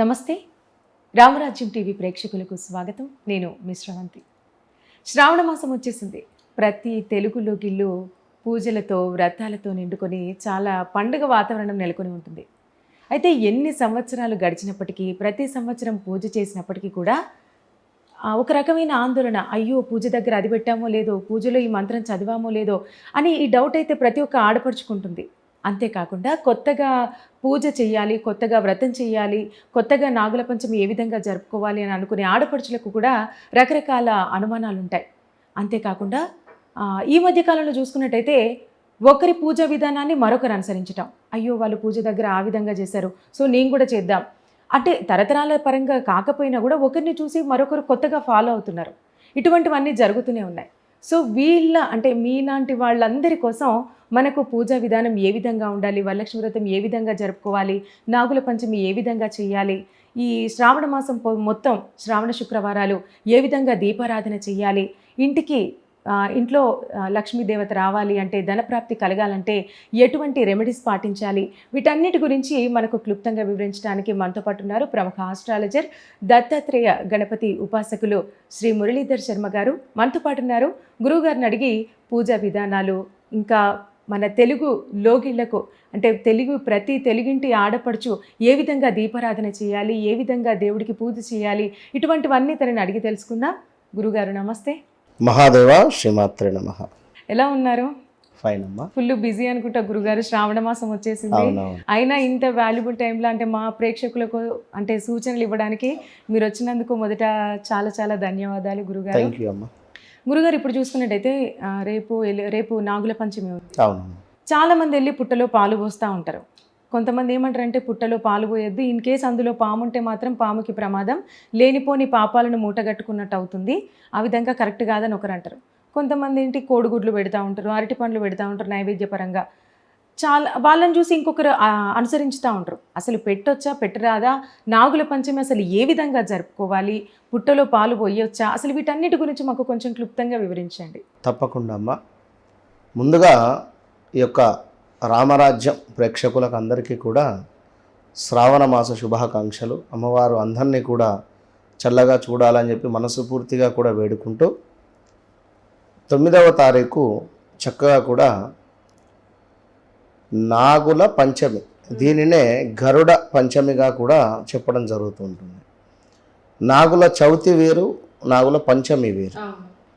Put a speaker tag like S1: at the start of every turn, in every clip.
S1: నమస్తే. రామరాజ్యం టీవీ ప్రేక్షకులకు స్వాగతం. నేను మిశ్రవంతి శ్రావణ మాసం వచ్చేసింది. ప్రతి తెలుగు లోకిళ్ళు పూజలతో వ్రతాలతో నిండుకొని చాలా పండుగ వాతావరణం నెలకొని ఉంటుంది. అయితే ఎన్ని సంవత్సరాలు గడిచినప్పటికీ ప్రతి సంవత్సరం పూజ చేసినప్పటికీ కూడా ఒక రకమైన ఆందోళన అయ్యో పూజ దగ్గర అది పెట్టామో లేదో పూజలో ఈ మంత్రం చదివామో లేదో అని ఈ డౌట్ అయితే ప్రతి ఒక్క ఆడపడుచుకుంటుంది. అంతేకాకుండా కొత్తగా పూజ చేయాలి కొత్తగా వ్రతం చేయాలి కొత్తగా నాగుల పంచమి ఏ విధంగా జరుపుకోవాలి అని అనుకునే ఆడపడుచులకు కూడా రకరకాల అనుమానాలు ఉంటాయి అంతేకాకుండా ఈ మధ్య కాలంలో చూసుకున్నట్టయితే ఒకరి పూజా విధానాన్ని మరొకరు అనుసరించటం. అయ్యో వాళ్ళు పూజ దగ్గర ఆ విధంగా చేశారు సో నేను కూడా చేద్దాం. అంటే తరతరాల పరంగా కాకపోయినా కూడా ఒకరిని చూసి మరొకరు కొత్తగా ఫాలో అవుతున్నారు. ఇటువంటివన్నీ జరుగుతూనే ఉన్నాయి. సో వీళ్ళ అంటే మీలాంటి వాళ్ళందరి కోసం మనకు పూజా విధానం ఏ విధంగా ఉండాలి? వరలక్ష్మి వ్రతం ఏ విధంగా జరుపుకోవాలి? నాగుల పంచమి ఏ విధంగా చేయాలి? ఈ శ్రావణ మాసం మొత్తం శ్రావణ శుక్రవారాలు ఏ విధంగా దీపారాధన చేయాలి? ఇంటికి ఇంట్లో లక్ష్మీదేవత రావాలి అంటే ధనప్రాప్తి కలగాలంటే ఎటువంటి రెమెడీస్ పాటించాలి? వీటన్నిటి గురించి మనకు క్లుప్తంగా వివరించడానికి మనతో పాటు ఉన్నారు ప్రముఖ ఆస్ట్రాలజర్ దత్తాత్రేయ గణపతి ఉపాసకులు శ్రీ మురళీధర్ శర్మ గారు. మనతో పాటు ఉన్నారు గురువుగారిని అడిగి పూజా విధానాలు ఇంకా మన తెలుగు లోగిళ్ళకు అంటే తెలుగు ప్రతి తెలుగింటి ఆడపడుచు ఏ విధంగా దీపారాధన చేయాలి? ఏ విధంగా దేవుడికి పూజ చేయాలి? ఇటువంటివన్నీ తనని అడిగి తెలుసుకుందాం. గురుగారు నమస్తే.
S2: మహాదేవ శ్రీమాత్రే నమ.
S1: ఎలా ఉన్నారు?
S2: ఫైన్ అమ్మా.
S1: ఫుల్ బిజీ అనుకుంటా గురుగారు శ్రావణ మాసం వచ్చేసింది. అయినా ఇంత వాల్యుబుల్ టైంలో అంటే మా ప్రేక్షకులకు అంటే సూచనలు ఇవ్వడానికి మీరు వచ్చినందుకు మొదట చాలా చాలా ధన్యవాదాలు గురుగారు. గురుగారు ఇప్పుడు చూసుకున్నట్టయితే రేపు రేపు నాగుల పంచమి చాలా మంది వెళ్ళి పుట్టలో పాలు పోస్తూ ఉంటారు. కొంతమంది ఏమంటారంటే పుట్టలో పాలు పోయొద్దు. ఇన్ కేస్ అందులో పాము ఉంటే మాత్రం పాముకి ప్రమాదం. లేనిపోని పాపాలను మూటగట్టుకున్నట్టు అవుతుంది. ఆ విధంగా కరెక్ట్ కాదని ఒకరు అంటారు. కొంతమంది ఏంటి కోడిగుడ్లు పెడతా ఉంటారు అరటి పండ్లు పెడతా ఉంటారు నైవేద్యపరంగా. చాలా వాళ్ళని చూసి ఇంకొకరు అనుసరించుతూ ఉంటారు. అసలు పెట్టొచ్చా పెట్టరాదా? నాగుల పంచమి అసలు ఏ విధంగా జరుపుకోవాలి? పుట్టలో పాలు పోయొచ్చా? అసలు వీటన్నిటి గురించి మాకు కొంచెం క్లుప్తంగా వివరించండి.
S2: తప్పకుండా అమ్మ. ముందుగా ఈ యొక్క రామరాజ్యం ప్రేక్షకులకు అందరికీ కూడా శ్రావణ మాస శుభాకాంక్షలు. అమ్మవారు అందరినీ కూడా చల్లగా చూడాలని చెప్పి మనసు పూర్తిగా కూడా వేడుకుంటూ తొమ్మిదవ తారీఖు చక్కగా కూడా నాగుల పంచమి దీనినే గరుడ పంచమిగా కూడా చెప్పడం జరుగుతూ ఉంటుంది. నాగుల చవితి వేరు నాగుల పంచమి వేరు.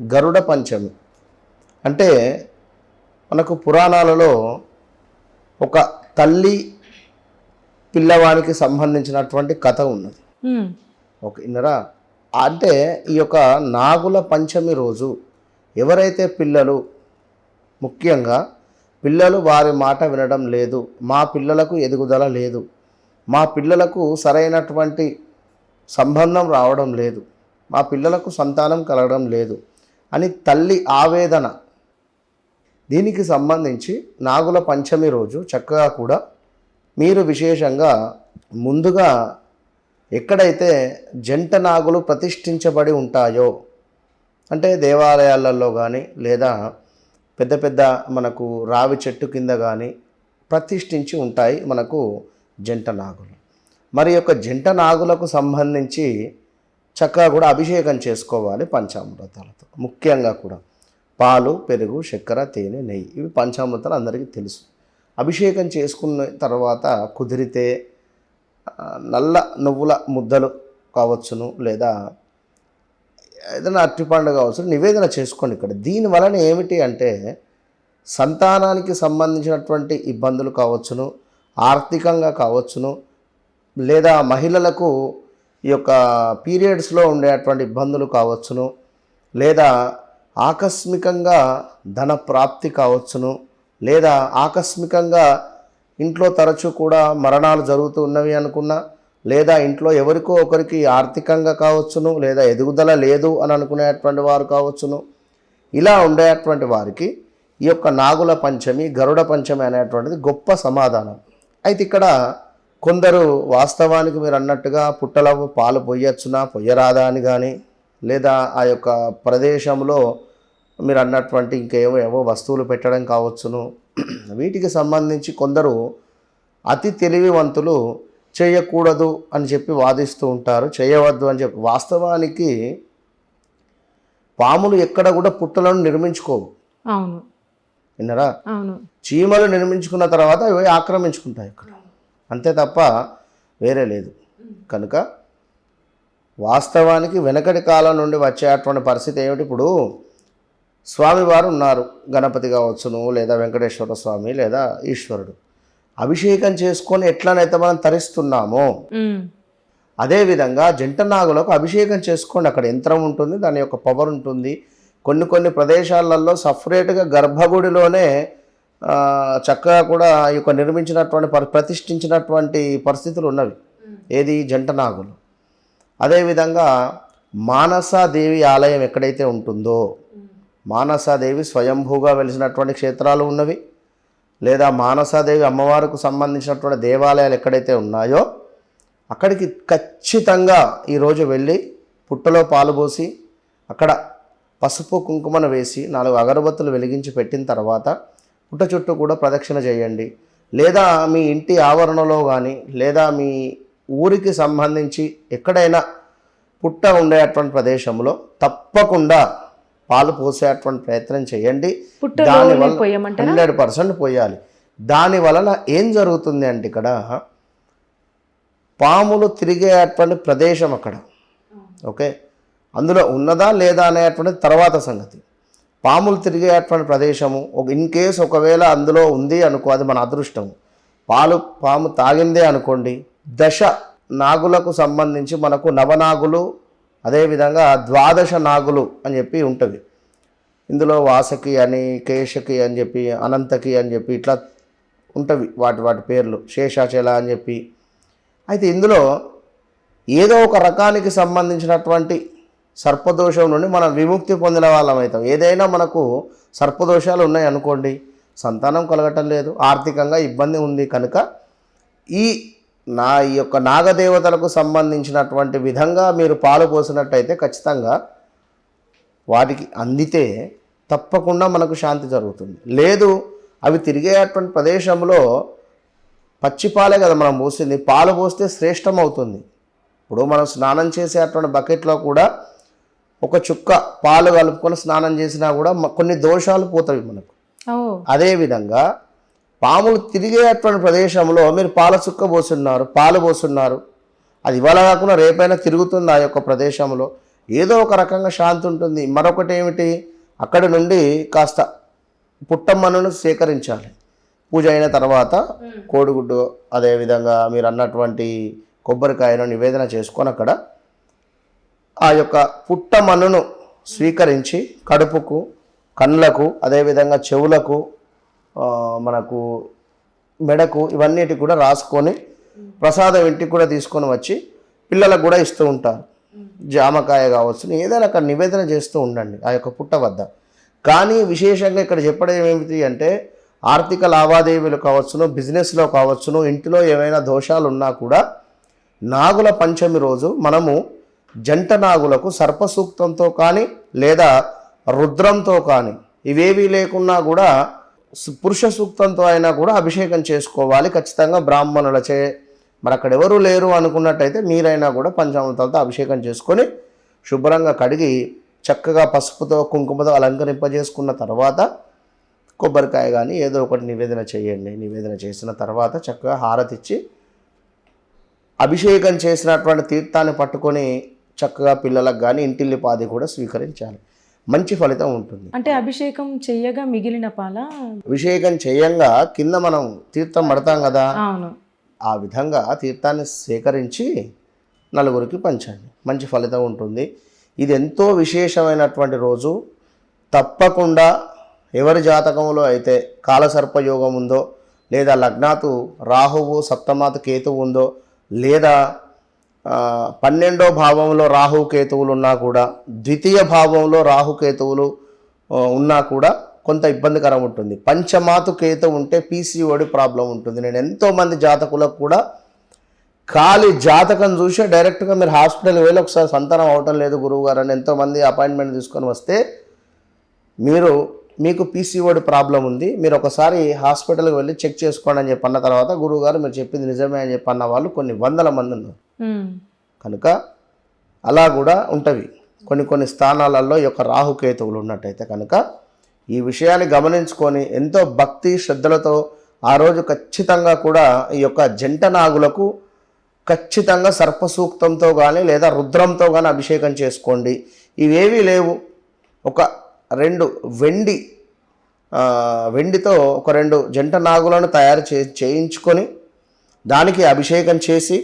S2: గరుడ పంచమి అంటే మనకు పురాణాలలో ఒక తల్లి పిల్లవానికి సంబంధించినటువంటి కథ ఉన్నది. ఓకే ఇన్నరా అంటే ఈ యొక్క నాగుల పంచమి రోజు ఎవరైతే పిల్లలు ముఖ్యంగా పిల్లలు వారి మాట వినడం లేదు మా పిల్లలకు ఎదుగుదల లేదు మా పిల్లలకు సరైనటువంటి సంబంధం రావడం లేదు మా పిల్లలకు సంతానం కలగడం లేదు అని తల్లి ఆవేదన దీనికి సంబంధించి నాగుల పంచమి రోజు చక్కగా కూడా మీరు విశేషంగా ముందుగా ఎక్కడైతే జంట నాగులు ప్రతిష్ఠించబడి ఉంటాయో అంటే దేవాలయాలలో కానీ లేదా పెద్ద పెద్ద మనకు రావి చెట్టు కింద కానీ ప్రతిష్ఠించి ఉంటాయి మనకు జంట నాగులు. మరి యొక్క జంట నాగులకు సంబంధించి చక్కగా కూడా అభిషేకం చేసుకోవాలి పంచామృతాలతో ముఖ్యంగా కూడా. పాలు పెరుగు చక్కెర తేనె నెయ్యి ఇవి పంచామృతాలు అందరికీ తెలుసు. అభిషేకం చేసుకున్న తర్వాత కుదిరితే నల్ల నువ్వుల ముద్దలు కావచ్చును లేదా ఏదైనా అరటిపండు కావచ్చు నివేదన చేసుకోండి ఇక్కడ. దీని వలన ఏమిటి అంటే సంతానానికి సంబంధించినటువంటి ఇబ్బందులు కావచ్చును ఆర్థికంగా కావచ్చును లేదా మహిళలకు ఈ యొక్క పీరియడ్స్లో ఉండేటువంటి ఇబ్బందులు కావచ్చును లేదా ఆకస్మికంగా ధన ప్రాప్తి కావచ్చును లేదా ఆకస్మికంగా ఇంట్లో తరచూ కూడా మరణాలు జరుగుతూ ఉన్నవి అనుకున్నా లేదా ఇంట్లో ఎవరికో ఒకరికి ఆర్థికంగా కావచ్చును లేదా ఎదుగుదల లేదు అని అనుకునేటువంటి వారు కావచ్చును. ఇలా ఉండేటువంటి వారికి ఈ యొక్క నాగుల పంచమి గరుడ పంచమి అనేటువంటిది గొప్ప సమాధానం. అయితే ఇక్కడ కొందరు వాస్తవానికి మీరు అన్నట్టుగా పుట్టలో పాలు పొయ్యొచ్చునా పొయ్యరాదా అని కానీ లేదా ఆ యొక్క ప్రదేశంలో మీరు అన్నటువంటి ఇంకేవో ఏవో వస్తువులు పెట్టడం కావచ్చును. వీటికి సంబంధించి కొందరు అతి తెలివివంతులు చేయకూడదు అని చెప్పి వాదిస్తూ ఉంటారు. చేయవద్దు అని చెప్పి. వాస్తవానికి పాములు ఎక్కడ కూడా పుట్టలను నిర్మించుకోవు.
S1: అవును.
S2: విన్నరా?
S1: అవును.
S2: చీమలు నిర్మించుకున్న తర్వాత అవి ఆక్రమించుకుంటాయి ఇక్కడ. అంతే తప్ప వేరే లేదు. కనుక వాస్తవానికి వెనకటి కాలం నుండి వచ్చేటువంటి పరిస్థితి ఏమిటి? ఇప్పుడు స్వామివారు ఉన్నారు. గణపతి కావచ్చును లేదా వెంకటేశ్వర స్వామి లేదా ఈశ్వరుడు. అభిషేకం చేసుకొని ఎట్లనైతే మనం తరిస్తున్నామో అదేవిధంగా జంట నాగులకు అభిషేకం చేసుకోండి. అక్కడ యంత్రం ఉంటుంది దాని యొక్క పవర్ ఉంటుంది. కొన్ని కొన్ని ప్రదేశాలలో సపరేట్గా గర్భగుడిలోనే చక్కగా కూడా ఈ యొక్క నిర్మించినటువంటి పరి- ప్రతిష్ఠించినటువంటి పరిస్థితులు ఉన్నవి. ఏది? జంట నాగులు. అదేవిధంగా మానసాదేవి ఆలయం ఎక్కడైతే ఉంటుందో మానసాదేవి స్వయంభూగా వెలిసినటువంటి క్షేత్రాలు ఉన్నవి. లేదా మానసాదేవి అమ్మవారికి సంబంధించినటువంటి దేవాలయాలు ఎక్కడైతే ఉన్నాయో అక్కడికి ఖచ్చితంగా ఈరోజు వెళ్ళి పుట్టలో పాలు పోసి అక్కడ పసుపు కుంకుమను వేసి నాలుగు అగరబత్తులు వెలిగించి పెట్టిన తర్వాత పుట్ట చుట్టూ కూడా ప్రదక్షిణ చేయండి. లేదా మీ ఇంటి ఆవరణలో కానీ లేదా మీ ఊరికి సంబంధించి ఎక్కడైనా పుట్ట ఉండేటువంటి ప్రదేశంలో తప్పకుండా పాలు పోసేటువంటి ప్రయత్నం చేయండి.
S1: పోయమంటారా?
S2: హండ్రెడ్ పర్సెంట్ పోయాలి. దాని వలన ఏం జరుగుతుంది అంటే ఇక్కడ పాములు తిరిగేటువంటి ప్రదేశం అక్కడ. ఓకే? అందులో ఉన్నదా లేదా అనేటువంటి తర్వాత సంగతి. పాములు తిరిగేటువంటి ప్రదేశము ఒక ఇన్ కేస్ ఒకవేళ అందులో ఉంది అనుకో అది మన అదృష్టం. పాలు పాము తాగిందే అనుకోండి. దశ నాగులకు సంబంధించి మనకు నవనాగులు అదేవిధంగా ద్వాదశ నాగులు అని చెప్పి ఉంటుంది. ఇందులో వాసకి అని కేశకి అని చెప్పి అనంతకి అని చెప్పి ఇట్లా ఉంటవి వాటి వాటి పేర్లు. శేషాచల అని చెప్పి. అయితే ఇందులో ఏదో ఒక రకానికి సంబంధించినటువంటి సర్పదోషం నుండి మనం విముక్తి పొందిన వాళ్ళం అవుతాం. ఏదైనా మనకు సర్పదోషాలు ఉన్నాయి అనుకోండి సంతానం కలగటం లేదు ఆర్థికంగా ఇబ్బంది ఉంది కనుక ఈ నా ఈ యొక్క నాగదేవతలకు సంబంధించినటువంటి విధంగా మీరు పాలు పోసినట్టయితే ఖచ్చితంగా వాటికి అందితే తప్పకుండా మనకు శాంతి జరుగుతుంది. లేదు అవి తిరిగేటువంటి ప్రదేశంలో పచ్చి పాలే కదా మనం పోసింది. పాలు పోస్తే శ్రేష్టం అవుతుంది ఇప్పుడు మనం స్నానం చేసేటువంటి బకెట్లో కూడా ఒక చుక్క పాలు కలుపుకొని స్నానం చేసినా కూడా కొన్ని దోషాలు పోతాయి మనకు. అదేవిధంగా పాములు తిరిగేటువంటి ప్రదేశంలో మీరు పాల చుక్క పోస్తున్నారు పాలు పోస్తున్నారు అది ఇవాళ కాకుండా రేపైనా తిరుగుతుంది ఆ యొక్క ప్రదేశంలో. ఏదో ఒక రకంగా శాంతి ఉంటుంది. మరొకటి ఏమిటి? అక్కడి నుండి కాస్త పుట్టమ్మను సేకరించాలి. పూజ అయిన తర్వాత కోడిగుడ్డు అదేవిధంగా మీరు అన్నటువంటి కొబ్బరికాయను నివేదన చేసుకొని అక్కడ ఆ యొక్క పుట్టమన్నును స్వీకరించి కడుపుకు కళ్ళకు అదేవిధంగా చెవులకు మనకు మెడకు ఇవన్నిటి కూడా రాసుకొని ప్రసాదం ఇంటికి కూడా తీసుకొని వచ్చి పిల్లలకు కూడా ఇస్తూ ఉంటారు. జామకాయ కావచ్చు ఏదైనా అక్కడ నివేదన చేస్తూ ఉండండి ఆ యొక్క పుట్ట వద్ద. కానీ విశేషంగా ఇక్కడ చెప్పడం ఏమిటి అంటే ఆర్థిక లావాదేవీలు కావచ్చును బిజినెస్లో కావచ్చును ఇంటిలో ఏమైనా దోషాలు ఉన్నా కూడా నాగుల పంచమి రోజు మనము జంట నాగులకు సర్పసూక్తంతో కానీ లేదా రుద్రంతో కానీ ఇవేవీ లేకున్నా కూడా పురుష సూక్తంతో అయినా కూడా అభిషేకం చేసుకోవాలి. ఖచ్చితంగా బ్రాహ్మణులచే మరి అక్కడ ఎవరు లేరు అనుకున్నట్టయితే మీరైనా కూడా పంచామృతాలతో అభిషేకం చేసుకొని శుభ్రంగా కడిగి చక్కగా పసుపుతో కుంకుమతో అలంకరింపజేసుకున్న తర్వాత కొబ్బరికాయ కానీ ఏదో ఒకటి నివేదన చేయండి. నివేదన చేసిన తర్వాత చక్కగా హారతిచ్చి అభిషేకం చేసినటువంటి తీర్థాన్ని పట్టుకొని చక్కగా పిల్లలకు కానీ ఇంటిల్లిపాది కూడా స్వీకరించాలి. మంచి ఫలితం ఉంటుంది.
S1: అంటే అభిషేకం చెయ్యగా మిగిలిన పాల
S2: అభిషేకం చేయంగా కింద మనం తీర్థం పడతాం కదా
S1: అవును.
S2: ఆ విధంగా తీర్థాన్ని సేకరించి నలుగురికి పంచండి. మంచి ఫలితం ఉంటుంది. ఇది ఎంతో విశేషమైనటువంటి రోజు. తప్పకుండా ఎవరి జాతకంలో అయితే కాలసర్పయోగం ఉందో లేదా లగ్నాతు రాహువు సప్తమాతు కేతువు ఉందో లేదా పన్నెండో భావంలో రాహు కేతువులు ఉన్నా కూడా ద్వితీయ భావంలో రాహు కేతువులు ఉన్నా కూడా కొంత ఇబ్బందికరం ఉంటుంది. పంచమాతు కేతు ఉంటే పీసీఓడి ప్రాబ్లం ఉంటుంది. నేను ఎంతోమంది జాతకులకు కూడా ఖాళీ జాతకం చూసి డైరెక్ట్గా మీరు హాస్పిటల్కి వెళ్ళి ఒకసారి సంతానం అవటం లేదు గురువు గారు అని ఎంతోమంది అపాయింట్మెంట్ తీసుకొని వస్తే మీరు మీకు పీసీఓడి ప్రాబ్లం ఉంది. మీరు ఒకసారి హాస్పిటల్కి వెళ్ళి చెక్ చేసుకోండి అని చెప్పన్న తర్వాత గురువుగారు మీరు చెప్పింది నిజమే అని చెప్పన్న వాళ్ళు కొన్ని వందల మంది ఉన్నారు. కనుక అలా కూడా ఉంటవి. కొన్ని కొన్ని స్థానాలలో ఈ యొక్క రాహుకేతువులు ఉన్నట్టయితే కనుక ఈ విషయాన్ని గమనించుకొని ఎంతో భక్తి శ్రద్ధలతో ఆ రోజు ఖచ్చితంగా కూడా ఈ యొక్క జంట నాగులకు ఖచ్చితంగా సర్పసూక్తంతో కానీ లేదా రుద్రంతో కానీ అభిషేకం చేసుకోండి. ఇవేవీ లేవు. ఒక రెండు వెండి వెండితో ఒక రెండు జంట నాగులను తయారు చే చేయించుకొని దానికి అభిషేకం చేసి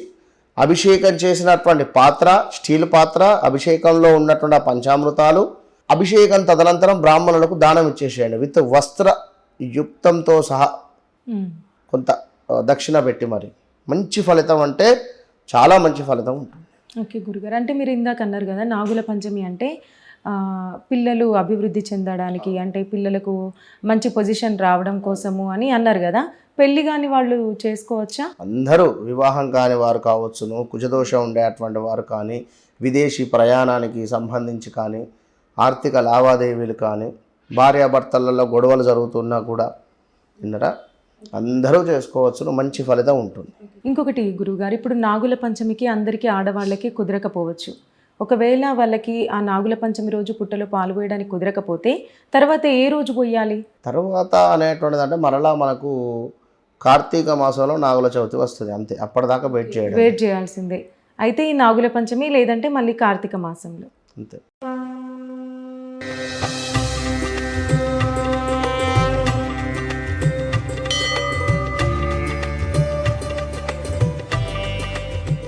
S2: అభిషేకం చేసినటువంటి పాత్ర స్టీల్ పాత్ర అభిషేకంలో ఉన్నటువంటి ఆ పంచామృతాలు అభిషేకం తదనంతరం బ్రాహ్మణులకు దానం ఇచ్చేసేయండి. విత్ వస్త్ర యుక్తంతో సహా. కొంత దక్షిణ పెట్టి మరి. మంచి ఫలితం అంటే చాలా మంచి ఫలితం ఉంటుంది.
S1: ఓకే గురుగారు. అంటే మీరు ఇందాక అన్నారు కదా నాగుల పంచమి అంటే పిల్లలు అభివృద్ధి చెందడానికి అంటే పిల్లలకు మంచి పొజిషన్ రావడం కోసము అని అన్నారు కదా. పెళ్ళి కాని వాళ్ళు చేసుకోవచ్చా?
S2: అందరూ వివాహం కాని వారు కావచ్చును కుజదోషం ఉండేటువంటి వారు కానీ విదేశీ ప్రయాణానికి సంబంధించి కానీ ఆర్థిక లావాదేవీలు కానీ భార్యాభర్తలలో గొడవలు జరుగుతున్నా కూడా విన్నరా? అందరూ చేసుకోవచ్చును మంచి ఫలితం ఉంటుంది.
S1: ఇంకొకటి గురువుగారు ఇప్పుడు నాగుల పంచమికి అందరికీ ఆడవాళ్ళకి కుదరకపోవచ్చు. ఒకవేళ వాళ్ళకి ఆ నాగుల పంచమి రోజు పుట్టలో పాల్గొయడానికి కుదరకపోతే తర్వాత ఏ రోజు పోయాలి
S2: తర్వాత అనేటువంటిది అంటే మరలా మనకు కార్తీక మాసంలో నాగుల చవితి వస్తుంది అంతే. అప్పటిదాకా వెయిట్ చేయడం
S1: వెయిట్ చేయాల్సిందే. అయితే ఈ నాగుల పంచమి లేదంటే మళ్ళీ కార్తీక మాసంలో.
S2: అంతే.